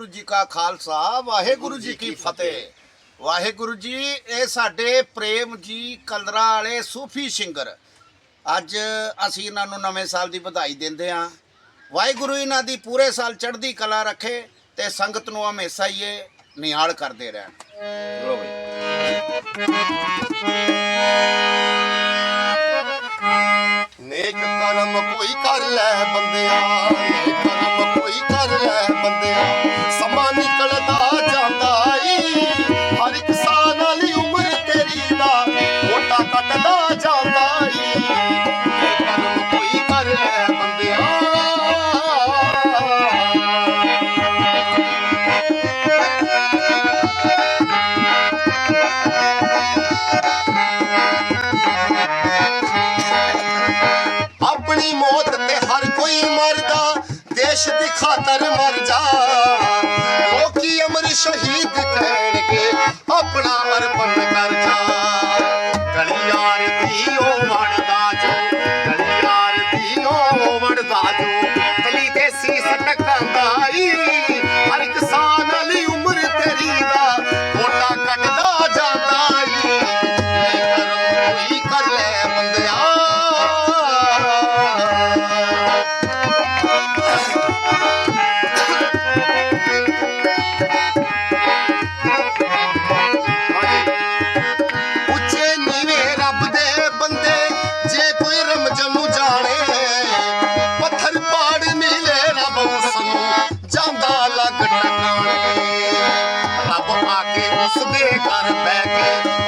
ਵਾਹਿਗੁਰੂ ਜੀ ਕਾ ਖਾਲਸਾ, ਵਾਹਿਗੁਰੂ ਜੀ ਕੀ ਫਤਿਹ। ਵਾਹਿਗੁਰੂ ਜੀ, ਇਹ ਸਾਡੇ ਪ੍ਰੇਮ ਜੀ ਕਲਰਾ ਵਾਲੇ ਸੂਫੀ ਸਿੰਗਰ। ਅੱਜ ਅਸੀਂ ਇਹਨਾਂ ਨੂੰ ਨਵੇਂ ਸਾਲ ਦੀ ਵਧਾਈ ਦਿੰਦੇ ਹਾਂ। ਵਾਹਿਗੁਰੂ ਇਹਨਾਂ ਦੀ ਪੂਰੇ ਸਾਲ ਚੜ੍ਹਦੀ ਕਲਾ ਰੱਖੇ ਤੇ ਸੰਗਤ ਨੂੰ ਹਮੇਸ਼ਾ ਹੀ ਇਹ ਨਿਹਾਲ ਕਰਦੇ ਰਹਿਣ। ਲੋ ਬਈ। ਨੇਕ ਕਰਮ ਕੋਈ ਕਰ ਲੈ ਬੰਦਿਆ। ਦੇਸ਼ ਦੀ ਖਾਤਰ ਮਰ ਜਾ। ਲੋਕੀ ਅਮਰ ਸ਼ਹੀਦ ਕਹਿਣਗੇ, ਆਪਣਾ ਅਰਪਣ ਕਰ ਜਾ। ਗਲੀਆਰ ਦੀ ਉਹ ਵੜਦਾ ਉੱਚੇ ਨੀਵੇਂ ਰੱਬ ਦੇ ਬੰਦੇ, ਜੇ ਕੋਈ ਰਮਜਨ ਨੂੰ ਜਾਣੇ, ਪੱਥਰ ਪਾੜ ਮਿਲੇ ਰੱਬ ਉਸ ਨੂੰ ਜਾਂਦਾ ਲੱਗ ਟਕਾਣੇ ਰੱਬ ਆ ਕੇ ਉਸ ਦੇ ਘਰ ਬਹਿ ਕੇ